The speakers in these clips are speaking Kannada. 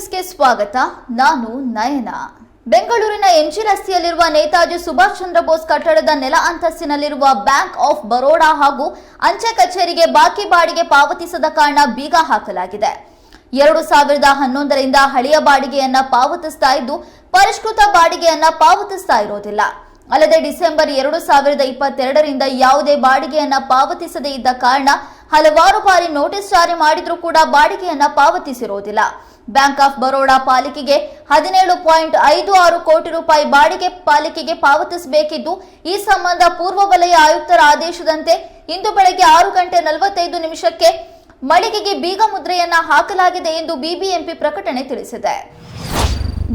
ಸ್ವಾಗತ. ನಾನು ನಯನ. ಬೆಂಗಳೂರಿನ ಎಂಜಿ ರಸ್ತೆಯಲ್ಲಿರುವ ನೇತಾಜಿ ಸುಭಾಷ್ ಚಂದ್ರ ಬೋಸ್ ಕಟ್ಟಡದ ನೆಲ ಅಂತಸ್ತಿನಲ್ಲಿರುವ ಬ್ಯಾಂಕ್ ಆಫ್ ಬರೋಡಾ ಹಾಗೂ ಅಂಚೆ ಕಚೇರಿಗೆ ಬಾಕಿ ಬಾಡಿಗೆ ಪಾವತಿಸದ ಕಾರಣ ಬೀಗ ಹಾಕಲಾಗಿದೆ. ಎರಡು ಸಾವಿರದ ಹನ್ನೊಂದರಿಂದ ಹಳೆಯ ಬಾಡಿಗೆಯನ್ನ ಪಾವತಿಸ್ತಾ ಇದ್ದು, ಪರಿಷ್ಕೃತ ಬಾಡಿಗೆಯನ್ನ ಪಾವತಿಸ್ತಾ ಇರೋದಿಲ್ಲ. ಅಲ್ಲದೆ ಡಿಸೆಂಬರ್ ಎರಡು ಸಾವಿರದ ಇಪ್ಪತ್ತೆರಡರಿಂದ ಯಾವುದೇ ಬಾಡಿಗೆಯನ್ನ ಪಾವತಿಸದೇ ಇದ್ದ ಕಾರಣ ಹಲವಾರು ಬಾರಿ ನೋಟಿಸ್ ಜಾರಿ ಮಾಡಿದರೂ ಕೂಡ ಬಾಡಿಗೆಯನ್ನ ಪಾವತಿಸಿರುವುದಿಲ್ಲ ಬ್ಯಾಂಕ್ ಆಫ್ ಬರೋಡಾ ಪಾಲಿಕೆಗೆ ಹದಿನೇಳು ಪಾಯಿಂಟ್ ಐದು ಆರು ಕೋಟಿ ರೂಪಾಯಿ ಬಾಡಿಗೆ ಪಾಲಿಕೆಗೆ ಪಾವತಿಸಬೇಕಿದ್ದು, ಈ ಸಂಬಂಧ ಪೂರ್ವ ವಲಯ ಆಯುಕ್ತರ ಆದೇಶದಂತೆ ಇಂದು ಬೆಳಗ್ಗೆ ಆರು ಗಂಟೆ ನಲವತ್ತೈದು ನಿಮಿಷಕ್ಕೆ ಮಳಿಗೆಗೆ ಬೀಗ ಮುದ್ರೆಯನ್ನ ಹಾಕಲಾಗಿದೆ ಎಂದು ಬಿಬಿಎಂಪಿ ಪ್ರಕಟಣೆ ತಿಳಿಸಿದೆ.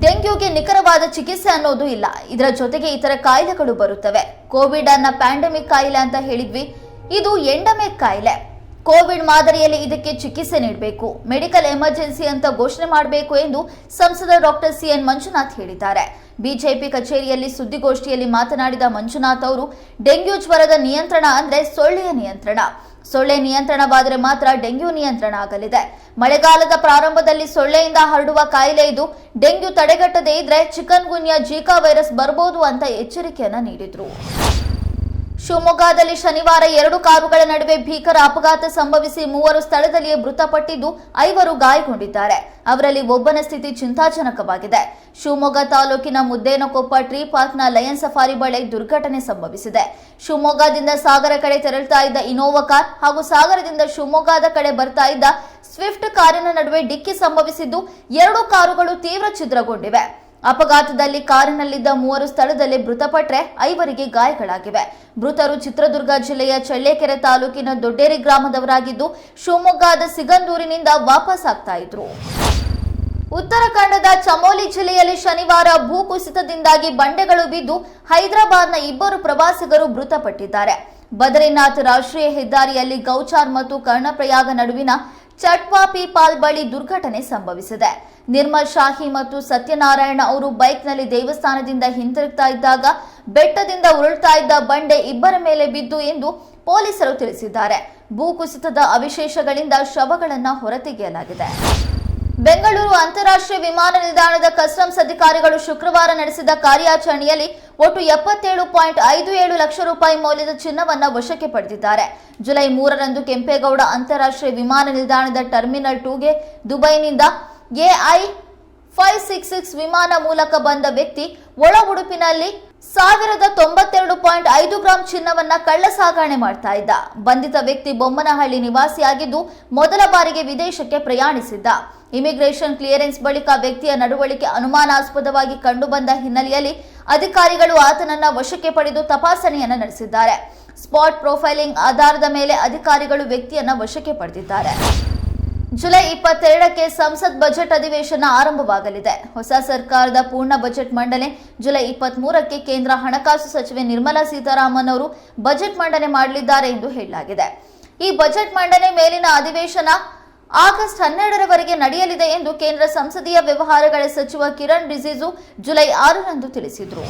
ಡೆಂಗ್ಯೂಗೆ ನಿಖರವಾದ ಚಿಕಿತ್ಸೆ ಅನ್ನೋದು ಇಲ್ಲ. ಇದರ ಜೊತೆಗೆ ಇತರ ಕಾಯಿಲೆಗಳು ಬರುತ್ತವೆ. ಕೋವಿಡ್ ಅನ್ನ ಪ್ಯಾಂಡಮಿಕ್ ಕಾಯಿಲೆ ಅಂತ ಹೇಳಿದ್ವಿ. ಇದು ಎಂಡಮಿಕ್ ಕಾಯಿಲೆ. ಕೋವಿಡ್ ಮಾದರಿಯಲ್ಲಿ ಇದಕ್ಕೆ ಚಿಕಿತ್ಸೆ ನೀಡಬೇಕು. ಮೆಡಿಕಲ್ ಎಮರ್ಜೆನ್ಸಿ ಅಂತ ಘೋಷಣೆ ಮಾಡಬೇಕು ಎಂದು ಸಂಸದ ಡಾಕ್ಟರ್ ಸಿಎನ್ ಮಂಜುನಾಥ್ ಹೇಳಿದ್ದಾರೆ. ಬಿಜೆಪಿ ಕಚೇರಿಯಲ್ಲಿ ಸುದ್ದಿಗೋಷ್ಠಿಯಲ್ಲಿ ಮಾತನಾಡಿದ ಮಂಜುನಾಥ್ ಅವರು, ಡೆಂಗ್ಯೂ ಜ್ವರದ ನಿಯಂತ್ರಣ ಅಂದ್ರೆ ಸೊಳ್ಳೆಯ ನಿಯಂತ್ರಣ. ಸೊಳ್ಳೆ ನಿಯಂತ್ರಣವಾದರೆ ಮಾತ್ರ ಡೆಂಗ್ಯೂ ನಿಯಂತ್ರಣ ಆಗಲಿದೆ. ಮಳೆಗಾಲದ ಪ್ರಾರಂಭದಲ್ಲಿ ಸೊಳ್ಳೆಯಿಂದ ಹರಡುವ ಕಾಯಿಲೆ ಇದು. ಡೆಂಗ್ಯೂ ತಡೆಗಟ್ಟದೇ ಇದ್ರೆ ಚಿಕನ್ ಗುನ್ಯಾ ಜೀಕಾ ವೈರಸ್ ಬರಬಹುದು ಅಂತ ಎಚ್ಚರಿಕೆಯನ್ನ ನೀಡಿದ್ರು. ಶಿವಮೊಗ್ಗದಲ್ಲಿ ಶನಿವಾರ ಎರಡು ಕಾರುಗಳ ನಡುವೆ ಭೀಕರ ಅಪಘಾತ ಸಂಭವಿಸಿ ಮೂವರು ಸ್ಥಳದಲ್ಲಿಯೇ ಮೃತಪಟ್ಟಿದ್ದು ಐವರು ಗಾಯಗೊಂಡಿದ್ದಾರೆ. ಅವರಲ್ಲಿ ಒಬ್ಬನ ಸ್ಥಿತಿ ಚಿಂತಾಜನಕವಾಗಿದೆ. ಶಿವಮೊಗ್ಗ ತಾಲೂಕಿನ ಮುದ್ದೇನಕೊಪ್ಪ ಟ್ರೀ ಪಾರ್ಕ್ನ ಲಯನ್ ಸಫಾರಿ ಬಳಿ ದುರ್ಘಟನೆ ಸಂಭವಿಸಿದೆ. ಶಿವಮೊಗ್ಗದಿಂದ ಸಾಗರ ಕಡೆ ತೆರಳುತ್ತಾ ಇದ್ದ ಇನೋವಾ ಕಾರ್ ಹಾಗೂ ಸಾಗರದಿಂದ ಶಿವಮೊಗ್ಗದ ಕಡೆ ಬರ್ತಾ ಇದ್ದ ಸ್ವಿಫ್ಟ್ ಕಾರಿನ ನಡುವೆ ಡಿಕ್ಕಿ ಸಂಭವಿಸಿದ್ದು ಎರಡು ಕಾರುಗಳು ತೀವ್ರ ಛಿದ್ರಗೊಂಡಿವೆ. ಅಪಘಾತದಲ್ಲಿ ಕಾರಿನಲ್ಲಿದ್ದ ಮೂವರು ಸ್ಥಳದಲ್ಲೇ ಮೃತಪಟ್ಟರೆ ಐವರಿಗೆ ಗಾಯಗಳಾಗಿವೆ. ಮೃತರು ಚಿತ್ರದುರ್ಗ ಜಿಲ್ಲೆಯ ಚಳ್ಳೆಕೆರೆ ತಾಲೂಕಿನ ದೊಡ್ಡೇರಿ ಗ್ರಾಮದವರಾಗಿದ್ದು ಶಿವಮೊಗ್ಗದ ಸಿಗಂದೂರಿನಿಂದ ವಾಪಸ್ ಆಗ್ತಾ ಇದ್ರು. ಉತ್ತರಾಖಂಡದ ಚಮೋಲಿ ಜಿಲ್ಲೆಯಲ್ಲಿ ಶನಿವಾರ ಭೂಕುಸಿತದಿಂದಾಗಿ ಬಂಡೆಗಳು ಬಿದ್ದು ಹೈದರಾಬಾದ್ನ ಇಬ್ಬರು ಪ್ರವಾಸಿಗರು ಮೃತಪಟ್ಟಿದ್ದಾರೆ. ಬದರಿನಾಥ್ ರಾಷ್ಟ್ರೀಯ ಹೆದ್ದಾರಿಯಲ್ಲಿ ಗೌಚಾರ್ ಮತ್ತು ಕರ್ಣಪ್ರಯಾಗ ನಡುವಿನ ಚಟ್ವಾಪಿ ಪಾಲ್ ಬಳಿ ದುರ್ಘಟನೆ ಸಂಭವಿಸಿದೆ. ನಿರ್ಮಲ್ ಶಾಹಿ ಮತ್ತು ಸತ್ಯನಾರಾಯಣ ಅವರು ಬೈಕ್ನಲ್ಲಿ ದೇವಸ್ಥಾನದಿಂದ ಹಿಂತಿರುಗ್ತಾ ಇದ್ದಾಗ ಬೆಟ್ಟದಿಂದ ಉರುಳ್ತಾ ಇದ್ದ ಬಂಡೆ ಇಬ್ಬರ ಮೇಲೆ ಬಿದ್ದು ಎಂದು ಪೊಲೀಸರು ತಿಳಿಸಿದ್ದಾರೆ. ಭೂಕುಸಿತದ ಅವಶೇಷಗಳಿಂದ ಶವಗಳನ್ನು ಹೊರತೆಗೆಯಲಾಗಿದೆ. ಬೆಂಗಳೂರು ಅಂತಾರಾಷ್ಟ್ರೀಯ ವಿಮಾನ ನಿಲ್ದಾಣದ ಕಸ್ಟಮ್ಸ್ ಅಧಿಕಾರಿಗಳು ಶುಕ್ರವಾರ ನಡೆಸಿದ ಕಾರ್ಯಾಚರಣೆಯಲ್ಲಿ ಒಟ್ಟು ಎಪ್ಪತ್ತೇಳು ಪಾಯಿಂಟ್ ಐದು ಏಳು ಲಕ್ಷ ರೂಪಾಯಿ ಮೌಲ್ಯದ ಚಿನ್ನವನ್ನು ವಶಕ್ಕೆ ಪಡೆದಿದ್ದಾರೆ. ಜುಲೈ ಮೂರರಂದು ಕೆಂಪೇಗೌಡ ಅಂತಾರಾಷ್ಟ್ರೀಯ ವಿಮಾನ ನಿಲ್ದಾಣದ ಟರ್ಮಿನಲ್ ಟೂಗೆ ದುಬೈನಿಂದ ಎಐ ಫೈವ್ ಸಿಕ್ಸ್ ಸಿಕ್ಸ್ ವಿಮಾನ ಮೂಲಕ ಬಂದ ವ್ಯಕ್ತಿ ಒಳ ಉಡುಪಿನಲ್ಲಿ ಸಾವಿರದ ತೊಂಬತ್ತೆರಡು ಪಾಯಿಂಟ್ ಐದು ಗ್ರಾಂ ಚಿನ್ನವನ್ನ ಕಳ್ಳ ಸಾಗಣೆ ಮಾಡ್ತಾ ಇದ್ದ. ಬಂಧಿತ ವ್ಯಕ್ತಿ ಬೊಮ್ಮನಹಳ್ಳಿ ನಿವಾಸಿಯಾಗಿದ್ದು ಮೊದಲ ಬಾರಿಗೆ ವಿದೇಶಕ್ಕೆ ಪ್ರಯಾಣಿಸಿದ್ದ. ಇಮಿಗ್ರೇಷನ್ ಕ್ಲಿಯರೆನ್ಸ್ ಬಳಿಕ ವ್ಯಕ್ತಿಯ ನಡವಳಿಕೆ ಅನುಮಾನಾಸ್ಪದವಾಗಿ ಕಂಡುಬಂದ ಹಿನ್ನೆಲೆಯಲ್ಲಿ ಅಧಿಕಾರಿಗಳು ಆತನನ್ನ ವಶಕ್ಕೆ ಪಡೆದು ತಪಾಸಣೆಯನ್ನ ನಡೆಸಿದ್ದಾರೆ. ಸ್ಪಾಟ್ ಪ್ರೊಫೈಲಿಂಗ್ ಆಧಾರದ ಮೇಲೆ ಅಧಿಕಾರಿಗಳು ವ್ಯಕ್ತಿಯನ್ನ ವಶಕ್ಕೆ ಪಡೆದಿದ್ದಾರೆ. ಜುಲೈ ಇಪ್ಪತ್ತೆರಡಕ್ಕೆ ಸಂಸತ್ ಬಜೆಟ್ ಅಧಿವೇಶನ ಆರಂಭವಾಗಲಿದೆ. ಹೊಸ ಸರ್ಕಾರದ ಪೂರ್ಣ ಬಜೆಟ್ ಮಂಡನೆ ಜುಲೈ ಇಪ್ಪತ್ತ್ ಮೂರಕ್ಕೆ ಕೇಂದ್ರ ಹಣಕಾಸು ಸಚಿವೆ ನಿರ್ಮಲಾ ಸೀತಾರಾಮನ್ ಅವರು ಬಜೆಟ್ ಮಂಡನೆ ಮಾಡಲಿದ್ದಾರೆ ಎಂದು ಹೇಳಲಾಗಿದೆ. ಈ ಬಜೆಟ್ ಮಂಡನೆ ಮೇಲಿನ ಅಧಿವೇಶನ ಆಗಸ್ಟ್ ಹನ್ನೆರಡರವರೆಗೆ ನಡೆಯಲಿದೆ ಎಂದು ಕೇಂದ್ರ ಸಂಸದೀಯ ವ್ಯವಹಾರಗಳ ಸಚಿವ ಕಿರಣ್ ರಿಜಿಜು ಜುಲೈ ಆರರಂದು ತಿಳಿಸಿದರು.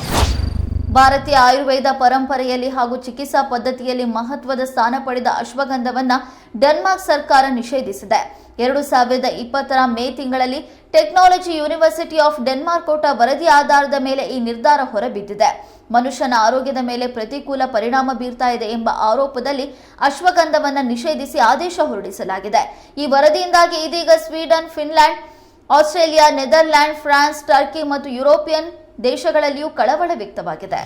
ಭಾರತೀಯ ಆಯುರ್ವೇದ ಪರಂಪರೆಯಲ್ಲಿ ಹಾಗೂ ಚಿಕಿತ್ಸಾ ಪದ್ಧತಿಯಲ್ಲಿ ಮಹತ್ವದ ಸ್ಥಾನ ಪಡೆದ ಅಶ್ವಗಂಧವನ್ನು ಡೆನ್ಮಾರ್ಕ್ ಸರ್ಕಾರ ನಿಷೇಧಿಸಿದೆ. ಎರಡು ಸಾವಿರದ ಇಪ್ಪತ್ತರ ಮೇ ತಿಂಗಳಲ್ಲಿ ಟೆಕ್ನಾಲಜಿ ಯೂನಿವರ್ಸಿಟಿ ಆಫ್ ಡೆನ್ಮಾರ್ಕ್ ಕೊಟ್ಟ ವರದಿ ಆಧಾರದ ಮೇಲೆ ಈ ನಿರ್ಧಾರ ಹೊರಬಿದ್ದಿದೆ. ಮನುಷ್ಯನ ಆರೋಗ್ಯದ ಮೇಲೆ ಪ್ರತಿಕೂಲ ಪರಿಣಾಮ ಬೀರ್ತಾ ಇದೆ ಎಂಬ ಆರೋಪದಲ್ಲಿ ಅಶ್ವಗಂಧವನ್ನು ನಿಷೇಧಿಸಿ ಆದೇಶ ಹೊರಡಿಸಲಾಗಿದೆ. ಈ ವರದಿಯಿಂದಾಗಿ ಇದೀಗ Sweden, Finland, Australia, Netherland, France, Turkey ಮತ್ತು ಯುರೋಪಿಯನ್ ದೇಶಗಳಲ್ಲಿಯೂ ಕಳವಳ ವ್ಯಕ್ತವಾಗಿದೆ.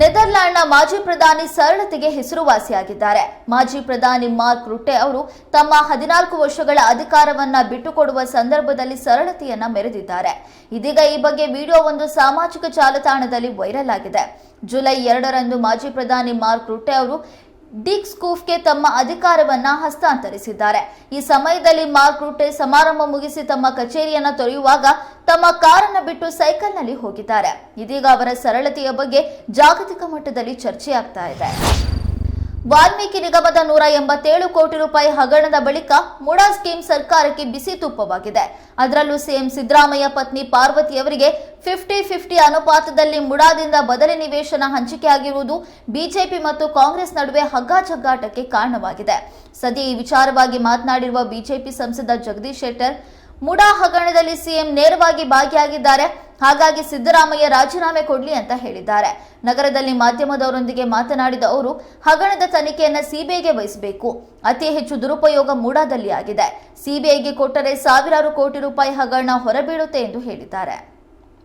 ನೆದರ್ಲ್ಯಾಂಡ್ನ ಮಾಜಿ ಪ್ರಧಾನಿ ಸರಳತೆಗೆ ಹೆಸರುವಾಸಿಯಾಗಿದ್ದಾರೆ. ಮಾಜಿ ಪ್ರಧಾನಿ ಮಾರ್ಕ್ ರುಟೆ ಅವರು ತಮ್ಮ ಹದಿನಾಲ್ಕು ವರ್ಷಗಳ ಅಧಿಕಾರವನ್ನ ಬಿಟ್ಟುಕೊಡುವ ಸಂದರ್ಭದಲ್ಲಿ ಸರಳತೆಯನ್ನ ಮೆರೆದಿದ್ದಾರೆ. ಇದೀಗ ಈ ಬಗ್ಗೆ ವಿಡಿಯೋ ಒಂದು ಸಾಮಾಜಿಕ ಜಾಲತಾಣದಲ್ಲಿ ವೈರಲ್ ಆಗಿದೆ. ಜುಲೈ ಎರಡರಂದು ಮಾಜಿ ಪ್ರಧಾನಿ ಮಾರ್ಕ್ ರುಟೆ ಅವರು ಡಿಕ್ ಸ್ಕೂಫ್ಗೆ ತಮ್ಮ ಅಧಿಕಾರವನ್ನ ಹಸ್ತಾಂತರಿಸಿದ್ದಾರೆ. ಈ ಸಮಯದಲ್ಲಿ ಮಾರ್ಕ್ ರೂಟೆ ಸಮಾರಂಭ ಮುಗಿಸಿ ತಮ್ಮ ಕಚೇರಿಯನ್ನ ತೊರೆಯುವಾಗ ತಮ್ಮ ಕಾರನ್ನ ಬಿಟ್ಟು ಸೈಕಲ್ನಲ್ಲಿ ಹೋಗಿದ್ದಾರೆ. ಇದೀಗ ಅವರ ಸರಳತೆಯ ಬಗ್ಗೆ ಜಾಗತಿಕ ಮಟ್ಟದಲ್ಲಿ ಚರ್ಚೆಯಾಗ್ತಾ ಇದೆ. ವಾಲ್ಮೀಕಿ ನಿಗಮದ ನೂರ ಎಂಬತ್ತೇಳು ಕೋಟಿ ರೂಪಾಯಿ ಹಗರಣದ ಬಳಿಕ ಮುಡಾ ಸ್ಕೀಮ್ ಸರ್ಕಾರಕ್ಕೆ ಬಿಸಿ ತುಪ್ಪವಾಗಿದೆ. ಅದರಲ್ಲೂ ಸಿಎಂ ಸಿದ್ದರಾಮಯ್ಯ ಪತ್ನಿ ಪಾರ್ವತಿಯವರಿಗೆ ಫಿಫ್ಟಿ ಫಿಫ್ಟಿ ಅನುಪಾತದಲ್ಲಿ ಮುಡಾದಿಂದ ಬದಲಿ ನಿವೇಶನ ಹಂಚಿಕೆಯಾಗಿರುವುದು ಬಿಜೆಪಿ ಮತ್ತು ಕಾಂಗ್ರೆಸ್ ನಡುವೆ ಹಗ್ಗಜಗ್ಗಾಟಕ್ಕೆ ಕಾರಣವಾಗಿದೆ. ಸದ್ಯ ಈ ವಿಚಾರವಾಗಿ ಮಾತನಾಡಿರುವ ಬಿಜೆಪಿ ಸಂಸದ ಜಗದೀಶ್ ಶೆಟ್ಟರ್, ಮುಡಾ ಹಗರಣದಲ್ಲಿ ಸಿಎಂ ನೇರವಾಗಿ ಭಾಗಿಯಾಗಿದ್ದಾರೆ. ಹಾಗಾಗಿ ಸಿದ್ದರಾಮಯ್ಯ ರಾಜೀನಾಮೆ ಕೊಡ್ಲಿ ಅಂತ ಹೇಳಿದ್ದಾರೆ. ನಗರದಲ್ಲಿ ಮಾಧ್ಯಮದವರೊಂದಿಗೆ ಮಾತನಾಡಿದ ಅವರು, ಹಗರಣದ ತನಿಖೆಯನ್ನ ಸಿಬಿಐಗೆ ವಹಿಸಬೇಕು. ಅತಿ ಹೆಚ್ಚು ದುರುಪಯೋಗ ಮೂಡಾದಲ್ಲಿ ಆಗಿದೆ. ಸಿಬಿಐಗೆ ಕೊಟ್ಟರೆ ಸಾವಿರಾರು ಕೋಟಿ ರೂಪಾಯಿ ಹಗರಣ ಹೊರಬೀಳುತ್ತೆ ಎಂದು ಹೇಳಿದ್ದಾರೆ.